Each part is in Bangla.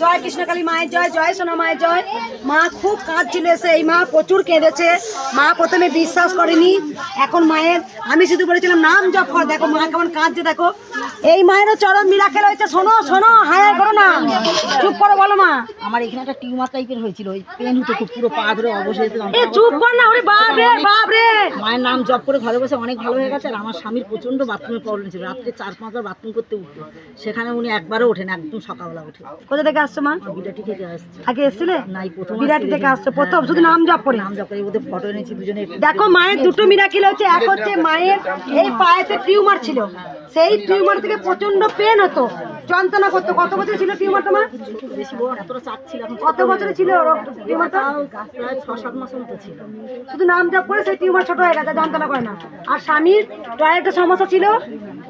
জয় কৃষ্ণকালী মায়ের জয় জয় সোনা মায়ের জয়। মা খুব কাঁদছিল এসে এই মা প্রচুর কেঁদেছে। মা প্রথমে বিশ্বাস করেনি এখন মায়ের আমি শুধু বলেছিলাম নাম জপ কর দেখো মা কেমন কাঁদছে দেখো। এই মায়েরও চরম মিরাকেল হয়েছে শোনো শোনো হায় করো না। চুপ করো বলো মা। আমার এখানে একটা টিউমার টাইপের হয়েছিল ওই পেন হতো খুব পুরো পা ধরে অবশ্যই চুপ কর না ওরে বাপ রে বাপ রে মায়ের নাম জপ করে ঘরে বসে অনেক ভালো হয়ে গেছে আর আমার স্বামীর প্রচণ্ড বাথরুমের প্রবলেম ছিল। রাত্রে চার পাঁচবার বাথরুম করতে উঠতো সেখানে উনি একবারও ওঠেন একদম সকালবেলা উঠে। কোথা থেকে আসছো মা? আমার থেকে আসছে। আগে এসেছিলে? নাই প্রথম বিরাটি থেকে আসছো প্রথম? শুধু নাম জপ করে। নাম জপ করে ওদের ফটো এনেছি দুজনে দেখো মায়ের দুটো মিরাকিল হচ্ছে এক হচ্ছে মায়ের এই পায়েতে টিউমার ছিল। সেই টিউমার থেকে প্রচণ্ড পেন হতো। যন্ত্রণা করতো। কত বছর ছিল ছিল এখন কত বছর ছিল টিউমারটা ছ সাত মাসের মতো ছিল শুধু নাম জপ করে সেই টিউমার ছোট হয়ে গেছে যন্ত্রণা করে না। আর স্বামীর টয়লেটের সমস্যা ছিল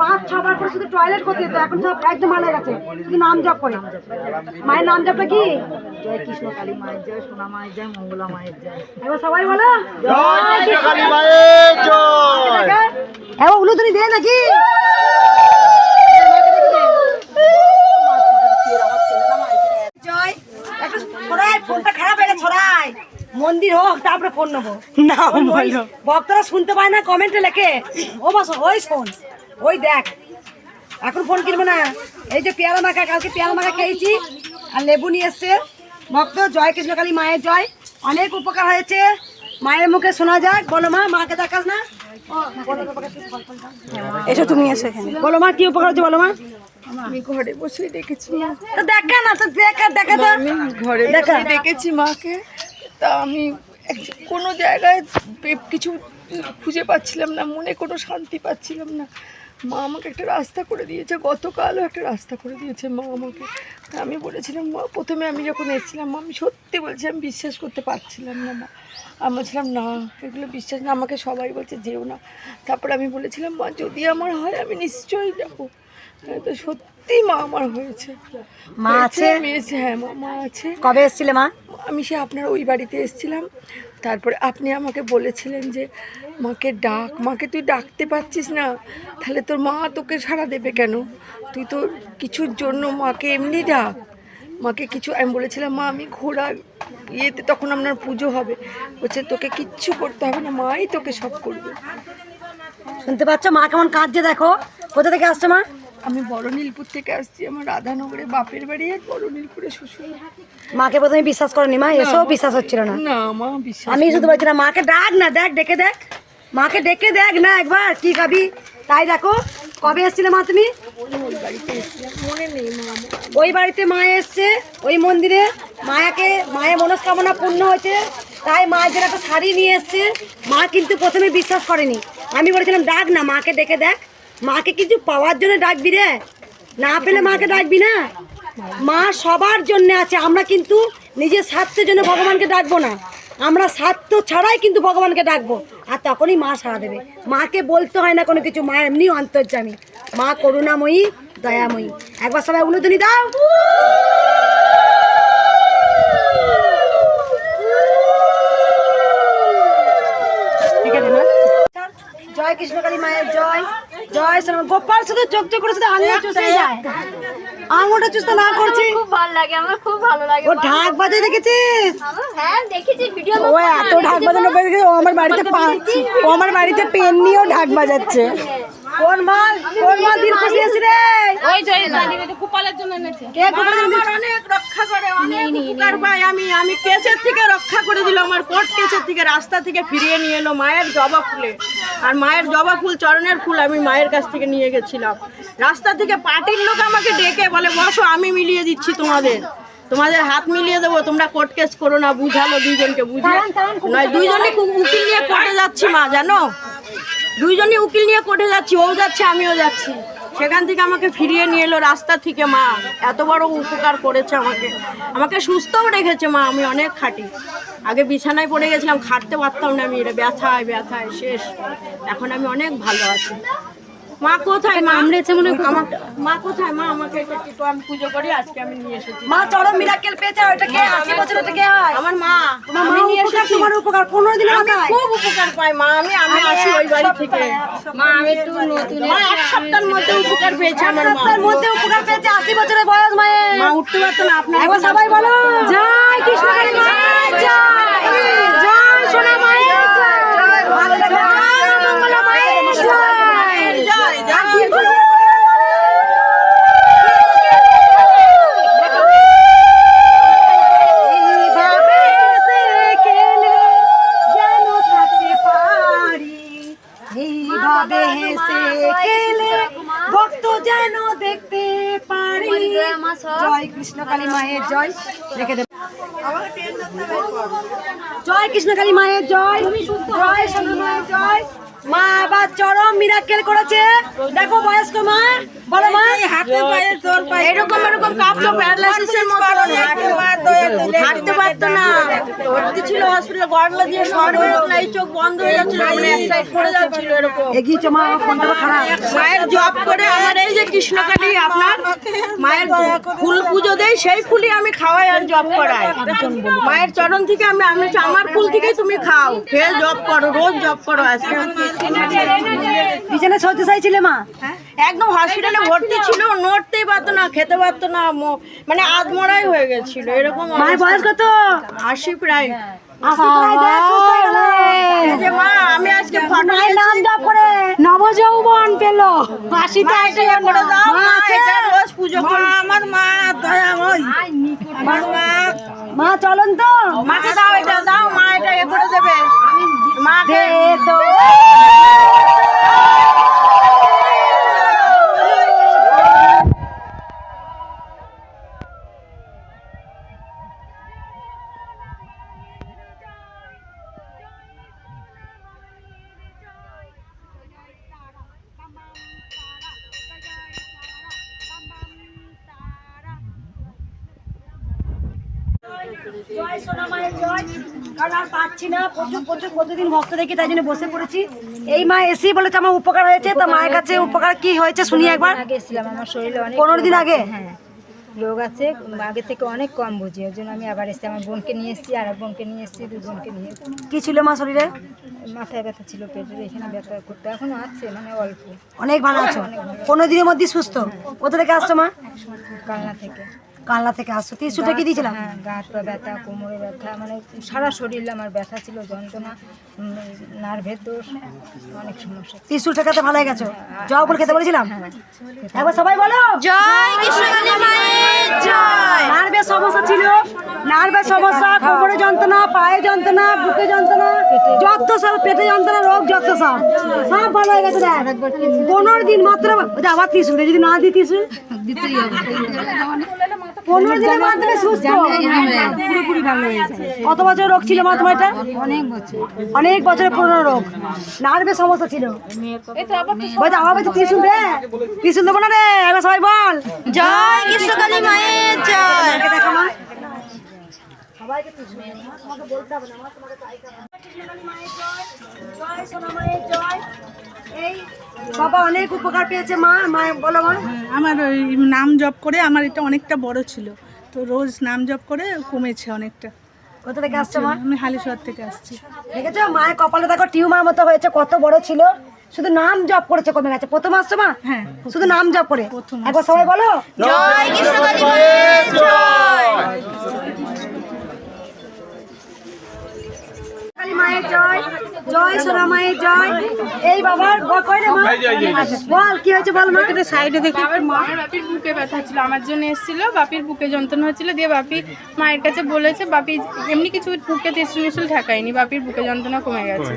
পাঁচ ছবার করে শুধু টয়লেট করতে হতো এখন সব একদম ভালো হয়ে গেছে শুধু নাম জপ করে। মায়ের নাম জপটা কি? জয় কৃষ্ণ কালী মায়ের জয় সোনা মায়ের জয় মঙ্গলা মায়ের জয়। এবার সবাই বলো। কালী মায়ের জয়। হ্যাঁ ওগুলো তুমি দে নাকি জয় একটু ছড়াই ফোনটা খারাপ হয়ে গেছে ছড়াই মন্দির হোক তারপরে ফোন নেব। না ভক্তরা শুনতে পায় না কমেন্টে লেখে। ও বাস ওই শোন ওই দেখ। এখন ফোন কিনবো না। এই যে পেয়ারা মাখা কালকে পেয়ারা মাখা খেয়েছি আর লেবু নিয়ে এসছে। ভক্ত জয় কৃষ্ণকালী মায়ের জয়। অনেক উপকার হয়েছে। মায়ের মুখে শোনা যাক। বলো মা মাকে দেখাস না? এসো তুমি এসো এখানে। বলো মা কি উপকার হচ্ছে বলো মা? আমি ঘরে বসে দেখেছি দেখা না তো দেখা দেখা তো। ঘরে দেখা। দেখেছি মাকে। তা আমি কোনো জায়গায় কিছু খুঁজে পাচ্ছিলাম না মনে কোনো শান্তি পাচ্ছিলাম না। মা আমাকে একটা রাস্তা করে দিয়েছে গতকালও একটা রাস্তা করে দিয়েছে মা আমাকে। আমি বলেছিলাম মা প্রথমে আমি যখন এসেছিলাম মা, আমি সত্যি বলছি আমি বিশ্বাস করতে পারছিলাম না মা। আমি বলছিলাম না এগুলো বিশ্বাস না আমাকে সবাই বলছে যেও না। তারপর আমি বলেছিলাম মা যদি আমার হয় আমি নিশ্চয়ই যাব। তো সত্যি মা আমার হয়েছে। মা আছে? আমি এসে- হ্যাঁ মা মা আছে। কবে এসেছিলে মা? আমি সে আপনার ওই বাড়িতে এসেছিলাম। তারপরে আপনি আমাকে বলেছিলেন যে মাকে ডাক মাকে তুই ডাকতে পারছিস না। তাহলে তোর মা তোকে সাড়া দেবে কেন? তুই তো কিছুর জন্য মাকে এমনি ডাক। মাকে কিছু আমি বলেছিলাম মা আমি ঘোড়া ইয়েতে তখন আপনার পুজো হবে। বলছে তোকে কিচ্ছু করতে হবে না মাই তোকে সব করবে। শুনতে পাচ্ছ? মা কেমন কাঁদছে দেখো। কোথা থেকে আসছো মা? আমি বড় নীলপুর থেকে আসছি আমার রাধানগরে বাপের বাড়ি আর বড় নীলপুরে শ্বশুর মাকে প্রথমে বিশ্বাস করেনি মা? এসেও বিশ্বাস হচ্ছিল না। না মা বিশ্বাস আমি শুধু বলছিলাম মাকে ডাক না দেখ ডেকে দেখ। মাকে ডেকে দেখ না একবার কি খাবি? তাই দেখো কবে এসেছিলে মা তুমি? ওই বাড়িতে মা আমার ওই বাড়িতে মা এসছে ওই মন্দিরে। মায়াকে মায়ের মনস্কামনা পূর্ণ হয়েছে তাই মায়ের জন্য একটা শাড়ি নিয়ে এসছে। মা কিন্তু প্রথমে বিশ্বাস করেনি। আমি বলেছিলাম ডাক না মাকে ডেকে দেখ। মাকে কিছু পাওয়ার জন্য ডাকবি রে? না পেলে মাকে ডাকবি না? মা সবার জন্য আছে, আমরা কিন্তু নিজের স্বার্থের জন্য ভগবানকে ডাকবো না। আমরা স্বার্থ ছাড়াই কিন্তু ভগবানকে ডাকবো। আর তখনই মা সাড়া দেবে। মাকে বলতে হয় না কোনো কিছু, মা এমনি অন্তর্জামী মা করুণাময়ী, দয়াময়ী। একবার সবাই উলুদনি দাও। জয় কৃষ্ণকালী মায়ের জয়। জয় শ্রী গোপাল শুধু চোখ চোখ করে শুধু আঙুল চুষে যায়। আঙুলটা চুষতে না করছি। খুব ভালো লাগে আমার খুব ভালো লাগে। ও ঢাক বাজে দেখেছিস? হ্যাঁ দেখেছি ভিডিও ও এত ঢাক বাজানো ও আমার বাড়িতে ও আমার বাড়িতে পেন নিয়েও ঢাক বাজাচ্ছে। কোন মাল? কোন মাল দিন খুশি রে? ওই যে কুপালের জন্য এনেছে। কে গোপাল আমার অনেক রক্ষা করে অনেক উপকার পাই আমি আমি কেসের থেকে রক্ষা করে দিল আমার কোর্ট কেসের থেকে রাস্তা থেকে ফিরিয়ে নিয়ে এলো মায়ের জবা ফুলে। আর মায়ের জবা ফুল চরণের ফুল আমি মায়ের কাছ থেকে নিয়ে গেছিলাম। রাস্তা থেকে পার্টির লোক আমাকে ডেকে বলে বসো আমি মিলিয়ে দিচ্ছি তোমাদের। তোমাদের হাত মিলিয়ে দেবো তোমরা কোর্ট কেস করো না বুঝালো দুইজনকে বুঝিয়ে? নয় দুইজনই খুব উকিল নিয়ে কোর্টে যাচ্ছি মা জানো? দুইজনই উকিল নিয়ে কোর্টে যাচ্ছি, ও যাচ্ছে, আমিও যাচ্ছি। সেখান থেকে আমাকে ফিরিয়ে নিয়ে এলো রাস্তা থেকে, মা। এত বড় উপকার করেছে আমাকে। আমাকে সুস্থও রেখেছে, মা, আমি অনেক খাটি। আগে বিছানায় পড়ে গেছিলাম, খাটতে পারতাম না আমি, এটা ব্যথায় ব্যথায়, শেষ। এখন আমি অনেক ভালো আছি। মা কোথায় মা? আমরেছে মনে আমার মা কোথায়? মা আমাকে একটু আমি পুজো করি আজকে আমি নিয়ে এসেছি। মা চরম মিরাক্কেল পেয়েছে ওটা কে? আশি বছর ওটা কে হয়? আমার মা। তোমার আমি মা নিয়ে এসেছি। তোমার উপকার পনেরো দিনের আমি খুব উপকার পাই মা আমি আমি আসি ওই বাড়ি থেকে। মা আমি একটু নতুন মা এক সপ্তাহের মধ্যে উপকার পেয়েছে আমার মা। তার মধ্যে উপকার পেয়েছে আশি বছরের বয়স মায়ের। মা উঠতে পারতো না আপনার একবার সবাই বলো। জয় কৃষ্ণ। জয়। জয় সোনা মায়ের জয় ভালো লাগল জয় মঙ্গলা মায়ের জয় জয় আর কি বলব? এইভাবে হেসে খেলে যেন থাকতে পারি এইভাবে হেসে খেলে। ভক্ত যেন দেখতে পারি। জয় কৃষ্ণ কালী মায়ের জয়। রেখে দেব জয় কৃষ্ণ কালী মায়ের জয়। জয় সোনা মায়ের জয়। মা আবার চরম মিরাক্কেল করেছে। দেখো বয়স্ক মা। বলো মা। হাতে পায়ে তোর পায়ে এরকম এরকম কাঁপতো প্যারালাইসিসের মতো হাঁটতে পারতো না। ভর্তি ছিল হসপিটালে গড়লা দিয়ে শহর হয়ে এই চোখ বন্ধ হয়ে যাচ্ছিল মানে এক সাইড পড়ে যাচ্ছিল এরকম। এগিয়েছো মা ফোনটা খারাপ। মায়ের জব করে আমার এই যে কৃষ্ণকালী আপনার মায়ের ফুল পুজো দেয় সেই ফুলই আমি খাওয়াই আর জব করাই। মায়ের চরণ থেকে আমি আমি আমার ফুল থেকেই তুমি খাও। খেয়ে জব করো রোজ জব করো আজকে। সহ্য চাইছিলে মা? একদম হসপিটালে ভর্তি ছিল। নড়তেই পারতো না খেতে পারতো না মানে আধমরাই হয়ে গেছিল এরকম মায়ের বয়স কত? আশি প্রায়। হয়ে। আমি আজকে নবযৌবন পেল। মা পুজো আমার মা আমার মা। মা চলন তো। মাকে দাও এটা দাও মা এটা এ করে দেবে। মাকে। পাচ্ছি না। প্রচুর প্রচুর প্রতিদিন ভক্ত দেখি তাই জন্য বসে পড়েছি। এই মা এসেই বলেছে আমার উপকার হয়েছে তো মায়ের কাছে উপকার কি হয়েছে শুনি একবার। গেছিলাম আমার শরীরে অনেক পনেরো দিন আগে? হ্যাঁ। রোগ আছে আগে থেকে অনেক কম বুঝি ওই জন্য আমি আবার এসেছি আমার বোনকে নিয়ে এসেছি আর এক বোনকে নিয়ে এসেছি দুই বোনকে নিয়ে কি ছিল মা শরীরে? মাথায় ব্যথা ছিল পেটের এখানে ব্যথা করতে এখনও আছে মানে অল্প। অনেক ভালো আছো। পনেরো দিনের মধ্যে সুস্থ? কোথা থেকে আসছো মা? কালনা থেকে। কালনা থেকে আসছো তিনশোটা কি দিয়েছিলাম? হ্যাঁ গা হাত পা ব্যথা কোমরে ব্যথা মানে সারা শরীরে আমার ব্যথা ছিল যন্ত্রণা নার্ভের দোষ অনেক সমস্যা। তিনশো টাকাতে ভালো হয়ে গেছো? জবা ফুল খেতে বলেছিলাম? একবার সবাই বলো। জয় কৃষ্ণকালী মায়ের জয়। নার্ভের সমস্যা ছিল নার্ভের সমস্যা কোমরে যন্ত্রণা পায়ে যন্ত্রণা বুকে যন্ত্রণা যত সব পেটে যন্ত্রণা রোগ যত সব। সব ভালো হয়ে গেছে দেখ। পনেরো দিন মাত্র আবার ত্রিশুল যদি না দিই ত্রিশুল পনেরো দিনের মাধ্যমে সুস্থ। পুরোপুরি ভালো হয়েছে। কত বছর রোগ ছিল মা তোমার এটা? অনেক বছর। অনেক বছরের পুরনো রোগ। নার্ভের সমস্যা ছিল। বলছে আমার বলছে ত্রিশুল রে ত্রিশুল দেবো না রে সবাই বল। জয় কৃষ্ণকালী মায়ের জয়। দেখা মা। সবাইকে ত্রিশুল মা, তোমাকে বলতে হবে না মা তোমাকে তাই করতে হবে। কৃষ্ণকালী মায়ের জয়, জয় সোনা মায়ের জয়। এই বাবা অনেক উপকার পেয়েছে মা মা বলো মা আমার ওই নাম জপ করে আমার এটা অনেকটা বড় ছিল। তো রোজ নাম জপ করে কমেছে অনেকটা। কোথা থেকে আসছো মা? আমি হালিশহর থেকে আসছি। দেখেছ? মায়ের কপালে দেখো টিউমার মতো হয়েছে কত বড় ছিল। শুধু নাম জপ করেছে কমে গেছে। প্রথম আসছো মা? হ্যাঁ। শুধু নাম জপ করে। একবার সবাই বলো। জয় কৃষ্ণকালী জয়। কালী মায়ের জয় জয় সোনা মায়ের জয়। এই বাবার মা? বল কি হয়েছে বল মা? সাইডে দেখি। বাপির বুকে ব্যথা ছিল আমার জন্য এসেছিল বাপির বুকে যন্ত্রণা হচ্ছিল দিয়ে বাপি মায়ের কাছে বলেছে বাপি এমনি কিছু বুকে মিশুল ঠেকায়নি বাপির বুকে যন্ত্রণা কমে গেছে।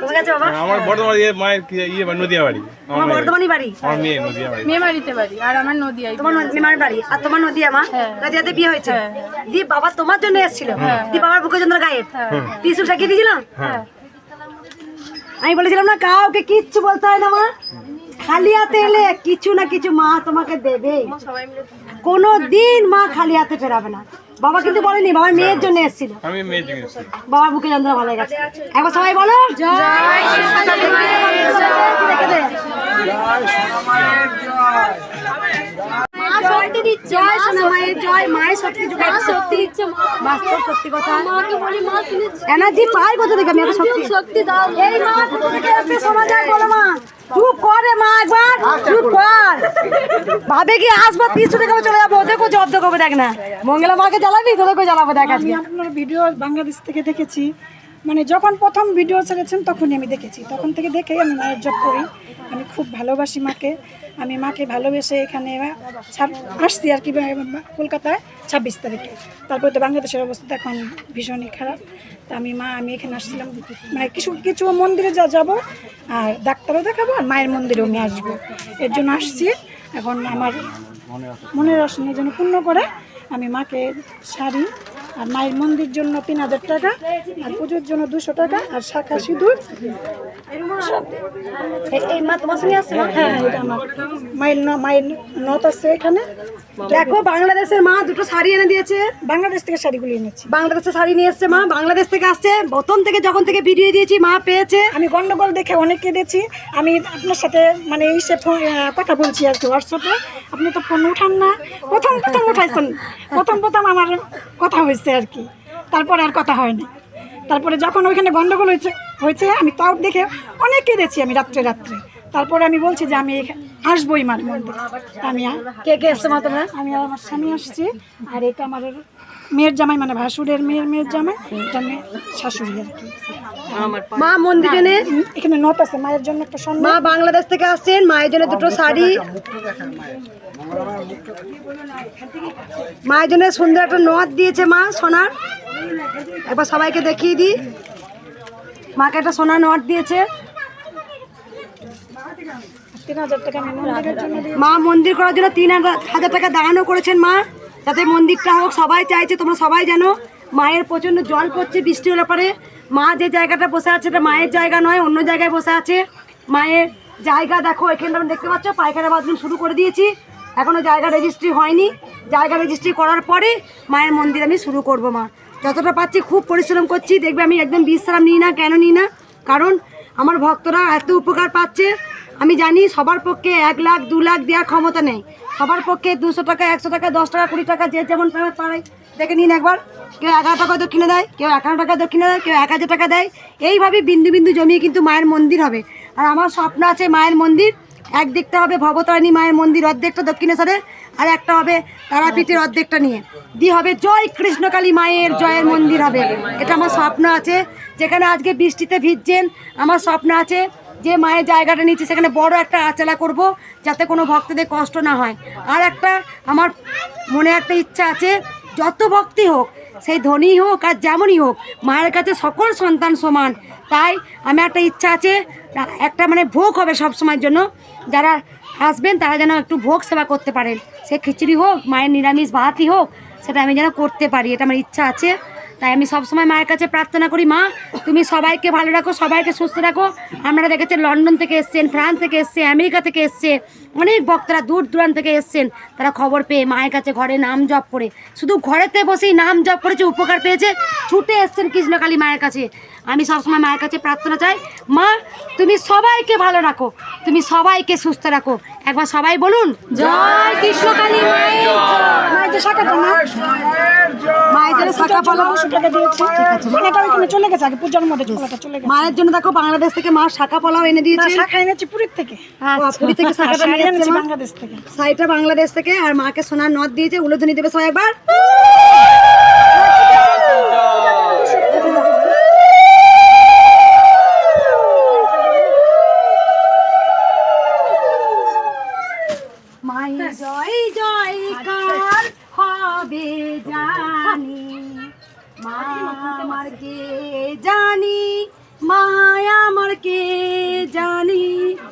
কমে গেছে। বাবা? আমার বর্ধমান ইয়ে মায়ের কি ইয়ে বাড়ি, নদিয়া বাড়ি। আমার বর্ধমানই বাড়ি। আমার মেয়ে নদিয়া বাড়ি। মেয়ে বাড়িতে বাড়ি আর আমার নদিয়ায় তোমার মেমার বাড়ি। আর তোমার নদিয়া মা? নদিয়াতে বিয়ে হয়েছে? দি বাবা তোমার জন্য এসেছিল? দি বাবার বুকে যন্ত্র গায়েব? ত্রিশুলটা কি দিয়েছিলাম আমি বলেছিলাম না কাউকে কিচ্ছু বলতে হয় না মা। খালি হাতে এলে কিছু না কিছু মা তোমাকে দেবে। কোনো দিন মা খালি হাতে ফেরাবে না। বাবা কিন্তু বলেনি বাবা মেয়ের জন্য এসেছিল। আমি মেয়ের জন্য এসেছি। বুকে যন্ত্রণা ভালো গেছে একবার সবাই বলো। সত্যি দিচ্ছে জয় সোনা মায়ের জয় মায়ের সত্যি যুগে সত্যি দিচ্ছে। বাস্তব সত্যি কথা। মাকে বলি মা তুমি এনার্জি পাই কোথা থেকে? আমি এত সত্যি সত্যি দাও। এই মা কোথা থেকে শোনা যায় বলো মা। চুপ করে মা একবার চুপ কর। ভাবে কি আসব তিনশো টাকা চলে যাব ওদেরকেও জব্দ করব দেখ না। মঙ্গলা মাকে জ্বালাবি তোদেরকেও জ্বালাবো দেখ আজকে আপনার ভিডিও বাংলাদেশ থেকে দেখেছি। মানে যখন প্রথম ভিডিও ছেড়েছেন, তখনই আমি দেখেছি। তখন থেকে দেখেই আমি মায়ের জব করি। আমি খুব ভালোবাসি মাকে। আমি মাকে ভালোবেসে এখানে আসছি আর কি কলকাতায় ছাব্বিশ তারিখে। তারপরে তো বাংলাদেশের অবস্থা এখন ভীষণই খারাপ। তা আমি মা, আমি এখানে আসছিলাম। মানে কিছু কিছু মন্দিরে যা, যাব আর ডাক্তারও দেখাবো আর মায়ের মন্দিরেও আমি আসব। এর জন্য আসছি। এখন আমার মনের আসনে যেন পূর্ণ করে, আমি মাকে শাড়ি আর মায়ের মন্দির জন্য তিন হাজার টাকা আর পুজোর জন্য দুশো টাকা আর শাখা সিঁদুর। এই- এই মা তোমার সঙ্গে আসছে হ্যাঁ এটা আমার মায়ের ন- মায়ের নত আছে এখানে। দেখো বাংলাদেশের মা দুটো শাড়ি এনে দিয়েছে। বাংলাদেশ থেকে শাড়িগুলি এনেছি। বাংলাদেশের শাড়ি নিয়ে এসছে মা বাংলাদেশ থেকে আসছে। প্রথম থেকে যখন থেকে ভিডিও দিয়েছি মা পেয়েছে। আমি গন্ডগোল দেখে অনেককে দিয়েছি আমি আপনার সাথে মানে এই সে ফোন কথা বলছি আর কি হোয়াটসঅ্যাপে আপনি তো ফোন উঠান না। প্রথম প্রথম উঠাইছেন। প্রথম প্রথম আমার কথা হয়েছে আর কি। তারপরে আর কথা হয়নি তারপরে যখন ওইখানে গন্ডগোল হয়েছে হয়েছে আমি তাও দেখে অনেককে দিয়েছি আমি রাত্রে রাত্রে। তারপরে আমি বলছি যে আমি আসবোই মার মন্দিরে আমি কে কে এসছে মা তোমরা? আমি আর আমার স্বামী আসছি আর এটা আমার মেয়ের জামাই মানে ভাসুরের মেয়ের মেয়ের জামাই এটা মেয়ে শাশুড়ি আর কি। মা মন্দিরে নে। এখানে নট আছে মায়ের জন্য একটা সম্মান মা বাংলাদেশ থেকে আসছেন মায়ের জন্য দুটো শাড়ি। মায়ের জন্য সুন্দর একটা নথ দিয়েছে মা সোনার। একবার সবাইকে দেখিয়ে দিই। মাকে একটা সোনার নট দিয়েছে তিন হাজার টাকা আমি মন্দিরের জন্য দিই মা মন্দির করার জন্য তিন হাজার হাজার টাকা দানও করেছেন মা যাতে মন্দিরটা হোক সবাই চাইছে তোমরা সবাই জানো মায়ের প্রচণ্ড জল পড়ছে বৃষ্টি হলে পরে। মা যে জায়গাটা বসে আছে এটা মায়ের জায়গা নয় অন্য জায়গায় বসে আছে। মায়ের জায়গা দেখো এখানে তোমরা দেখতে পাচ্ছ পায়খানা বাথরুম শুরু করে দিয়েছি। এখনও জায়গা রেজিস্ট্রি হয়নি। জায়গা রেজিস্ট্রি করার পরে মায়ের মন্দির আমি শুরু করব মা। যতটা পাচ্ছি খুব পরিশ্রম করছি। দেখবে আমি একদম বিশ্রাম নিই না কেন নিই না? কারণ আমার ভক্তরা এত উপকার পাচ্ছে। আমি জানি সবার পক্ষে এক লাখ, দু লাখ দেওয়ার ক্ষমতা নেই। সবার পক্ষে দুশো টাকা, একশো টাকা, দশ টাকা, কুড়ি টাকা যে যেমন পারে দেখে নিন একবার। কেউ এগারো টাকা দক্ষিণে দেয়, কেউ একান্ন টাকা দক্ষিণে দেয়, কেউ এক হাজার টাকা দেয়। এইভাবে বিন্দু বিন্দু জমিয়ে কিন্তু মায়ের মন্দির হবে। আর আমার স্বপ্ন আছে মায়ের মন্দির। একদিকটা হবে ভবতারিণী মায়ের মন্দির, অর্ধেকটা দক্ষিণেশ্বরে আর একটা হবে তারাপীঠের অর্ধেকটা নিয়ে। দিয়ে হবে জয় কৃষ্ণকালী মায়ের জয়ের মন্দির হবে। এটা আমার স্বপ্ন আছে। যেখানে আজকে বৃষ্টিতে ভিজছেন, আমার স্বপ্ন আছে যে মায়ের জায়গাটা নিচ্ছে সেখানে বড় একটা আচলা করব যাতে কোনো ভক্তদের কষ্ট না হয়। আর একটা আমার মনে একটা ইচ্ছা আছে, যত ভক্তি হোক, সেই ধনী হোক আর যেমনই হোক, মায়ের কাছে সকল সন্তান সমান। তাই আমি একটা ইচ্ছা আছে, একটা মানে ভোগ হবে সব সময়ের জন্য। যারা আসবেন, তারা যেন একটু ভোগ সেবা করতে পারেন। সে খিচুড়ি হোক, মায়ের নিরামিষ ভাতই হোক, সেটা আমি যেন করতে পারি, এটা আমার ইচ্ছা আছে। তাই আমি সবসময় মায়ের কাছে প্রার্থনা করি, মা, তুমি সবাইকে ভালো রাখো, সবাইকে সুস্থ রাখো। আমরা দেখেছি লন্ডন থেকে এসছেন, ফ্রান্স থেকে এসছে আমেরিকা থেকে এসছে অনেক ভক্তরা দূর দূরান্ত থেকে এসছেন। তারা খবর পেয়ে মায়ের কাছে ঘরে নাম জপ করে, শুধু ঘরেতে বসেই নাম জপ করেছে উপকার পেয়েছে, ছুটে এসছেন কৃষ্ণকালী মায়ের কাছে। আমি সবসময় মায়ের কাছে প্রার্থনা চাই, মা, তুমি সবাইকে ভালো রাখো, তুমি সবাইকে সুস্থ রাখো। একবার সবাই বলুন। জয় কৃষ্ণকালী মায়ের শাখা মায়ের জন্য দেখো বাংলাদেশ থেকে মা শাখা পোলাও এনে দিয়েছে। শাখা এনেছি পুরীর থেকে। ও, পুরী থেকে শাখাটা। বাংলাদেশ থেকে। শাড়িটা বাংলাদেশ থেকে আর মাকে সোনার নদ দিয়েছে উলোধনী দেবে সবাই একবার। मर के जानी माया मर के जानी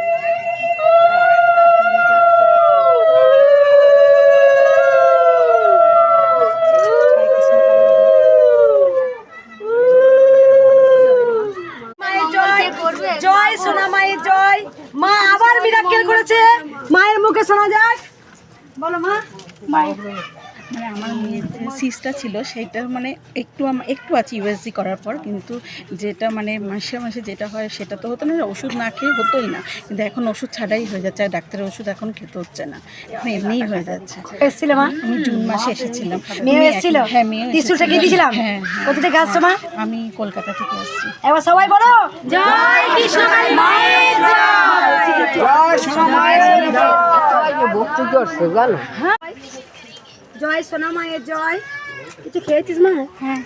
মানে আমার মেয়ের যে সিসটা ছিল সেইটা মানে একটু একটু আছে ইউএসজি করার পর কিন্তু যেটা মানে মাসে মাসে যেটা হয় সেটা তো হতো না ওষুধ না খেয়ে হতোই না। কিন্তু এখন ওষুধ ছাড়াই হয়ে যাচ্ছে আর ডাক্তারের ওষুধ এখন খেতে হচ্ছে না। এখন এমনিই হয়ে যাচ্ছে। এসেছিলাম আমি জুন মাসে এসেছিলাম। মেয়ে এসেছিল? হ্যাঁ মেয়ে দিয়েছিলাম? হ্যাঁ হ্যাঁ। কোথা থেকে আসছো মা? আমি কলকাতা থেকে আসছি। এবার সবাই বলো। জয় মায়ের জয়। জয় সোনা মায়ের জয়। কিছু খেয়েছিস মা? হ্যাঁ।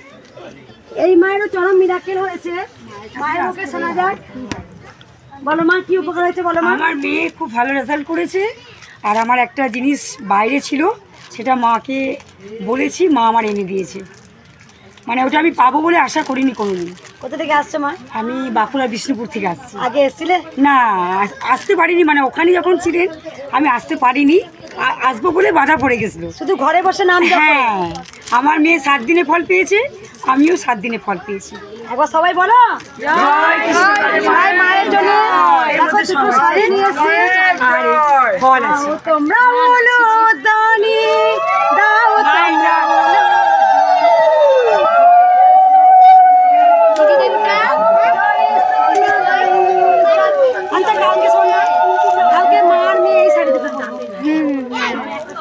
এই মায়েরও চরম মিরাক্কেল হয়েছে। মায়ের মুখে শোনা যাক বলো মা কি উপকার হয়েছে বলো মা? আমার মেয়ে খুব ভালো রেজাল্ট করেছে। আর আমার একটা জিনিস বাইরে ছিল সেটা মাকে বলেছি মা আমার এনে দিয়েছে। মানে ওটা আমি পাবো বলে আশা করিনি কোনোদিন। কোথা থেকে আসছো মা? আমি বাঁকুড়া বিষ্ণুপুর থেকে আসছি। আগে এসেছিলে? না আসতে পারিনি মানে ওখানে যখন ছিলেন আমি আসতে পারিনি। আসব বলে বাধা পড়ে গেছিল। শুধু ঘরে বসে নাম হ্যাঁ আমার মেয়ে সাত দিনে ফল পেয়েছে আমিও সাত দিনে ফল পেয়েছি। একবার সবাই বলো? মায়ের জন্য। ফল আছে। তোমরা বলো দানি দাও তোমরা বলো। আচ্ছা, কালকে শোন না, কালকে মার মেয়ে এই শাড়ি দুটো দাও।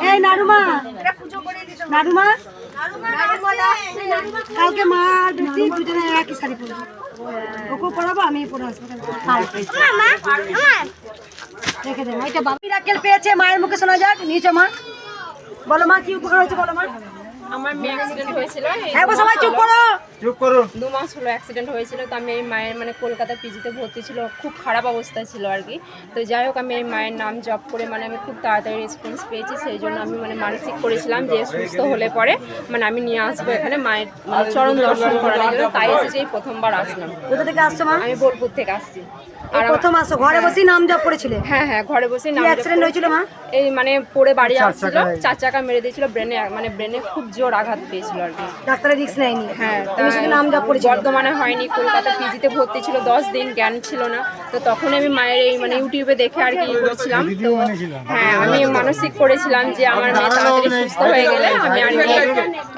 এই নারুমা নারুমা? কালকে মা আর বেটি দুজনে একই শাড়ি পরবো। ওকেও পড়াবো আমি আসব। রেখে দেবো এটা বাবা। মিরাক্কেল পেয়েছে মায়ের মুখে শোনা যাক। নিচে মা। বলো মা কি উপকার হয়েছে বলো মা। আমার মেয়ে অ্যাক্সিডেন্ট হয়েছিল একবার সবাই চুপ করো। চুপ করো। দু মাস হলো অ্যাক্সিডেন্ট হয়েছিল তো আমি এই মায়ের মানে কলকাতা পিজিতে ভর্তি ছিল খুব খারাপ অবস্থায় ছিল আর কি। তো যাই হোক আমি এই মায়ের নাম জপ করে মানে আমি খুব তাড়াতাড়ি রেসপন্স পেয়েছি সেই জন্য আমি মানে মানসিক করেছিলাম যে সুস্থ হলে পরে মানে আমি নিয়ে আসব এখানে মায়ের মানে চরণ দর্শন করানোর জন্য। তাই এসেছি এই প্রথমবার আসলাম। কোথা থেকে আসছো মা? আমি বোলপুর থেকে আসছি। এই আর প্রথম আসো ঘরে বসেই নাম জপ করেছিলে? হ্যাঁ হ্যাঁ ঘরে বসে নাম অ্যাক্সিডেন্ট হয়েছিল মা? এই মানে পড়ে বাড়ি আসছিল চার চাকা মেরে দিয়েছিল ব্রেনে মানে ব্রেনে খুব জোর আঘাত পেয়েছিল আর কি। ডাক্তারের রিস্ক নেয়নি? হ্যাঁ তুমি শুধু নাম জপ করেছিলে বর্ধমানে হয়নি কলকাতা পিজিতে ভর্তি ছিল দশ দিন জ্ঞান ছিল না। তো তখন আমি মায়ের এই মানে ইউটিউবে দেখে আর কি করছিলাম। তো হ্যাঁ আমি মানসিক করেছিলাম যে আমার মেয়ে তাড়াতাড়ি সুস্থ হয়ে গেলে আমি আর নিয়ে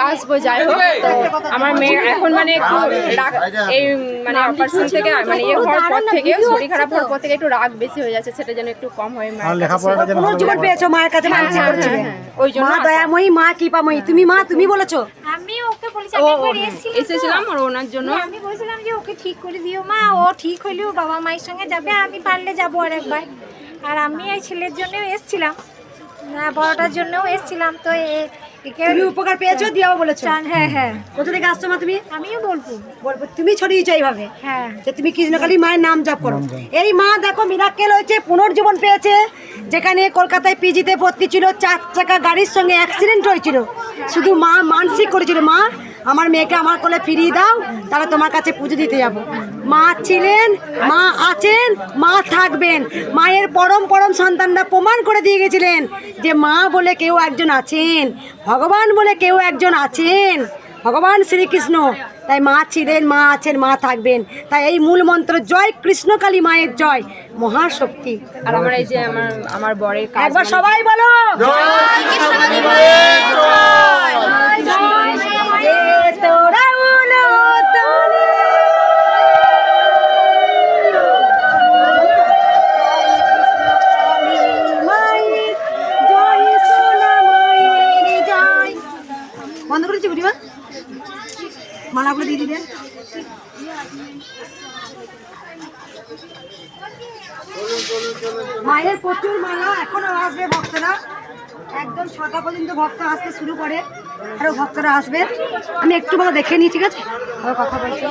আসব যাই হোক। তো আমার মেয়ে এখন মানে একটু রাগ এই মানে অপারেশন থেকে মানে ইয়ে হওয়ার পর থেকে শরীর খারাপ হওয়ার পর থেকে একটু রাগ বেশি হয়ে যাচ্ছে সেটা যেন একটু কম হয় মায়ের কাছে। পুনর্জীবন পেয়েছ মায়ের কাছে মানসিক হ্যাঁ, করেছিলে। হ্যাঁ, হ্যাঁ, ওই জন্য মা। দয়াময়ী মা কৃপাময়ী তুমি মা তুমি বলেছ? আমি ওকে বলেছি আমি একবার হ্যাঁ, এসেছিলাম এসেছিলাম আর ওনার জন্য। আমি বলছিলাম যে ওকে ঠিক করে দিও মা ও ঠিক হইলেও বাবা মায়ের সঙ্গে যাবে আর আমি পারলে যাব আর একবার। আর আমি এই ছেলের জন্যও এসেছিলাম। না বড়টার জন্যও এসেছিলাম তো তুমি উপকার পেয়েছ দিয়াও বলেছ। হ্যাঁ হ্যাঁ। কোথা থেকে আসছো মা তুমি? আমিও বলব বলব তুমি ছড়িয়েছো এইভাবে। হ্যাঁ। যে তুমি কৃষ্ণকালী মায়ের নাম জপ করো। এই মা দেখো মিরাক্কেল হয়েছে পুনর্জীবন পেয়েছে। যেখানে কলকাতায় পিজিতে ভর্তি ছিল চার চাকা গাড়ির সঙ্গে অ্যাক্সিডেন্ট হয়েছিল। শুধু মা মানসিক করেছিল মা আমার মেয়েকে আমার কোলে ফিরিয়ে দাও তাহলে তোমার কাছে পুজো দিতে যাব। মা ছিলেন মা আছেন মা থাকবেন। মায়ের পরম পরম সন্তানরা প্রমাণ করে দিয়ে গেছিলেন যে মা বলে কেউ একজন আছেন ভগবান বলে কেউ একজন আছেন ভগবান শ্রীকৃষ্ণ। তাই মা ছিলেন মা আছেন মা থাকবেন। তাই এই মূল মন্ত্র জয় কৃষ্ণকালী মায়ের জয় মহাশক্তি। আর আমার এই যে আমার আমার বরের একবার সবাই বলো তোরা উলো তলে। মায়ের জয় সোনা মায়ের জয়। বন্ধ করেছি বুড়িমা মালাগুলো দিয়ে দিবেন মায়ের প্রচুর মালা এখনও আসবে ভক্তরা একদম ছটা পর্যন্ত ভক্ত আসতে শুরু করে আরও ভক্তরা আসবে। আমি একটু ভালো দেখে নিই ঠিক আছে? কথা বলছি।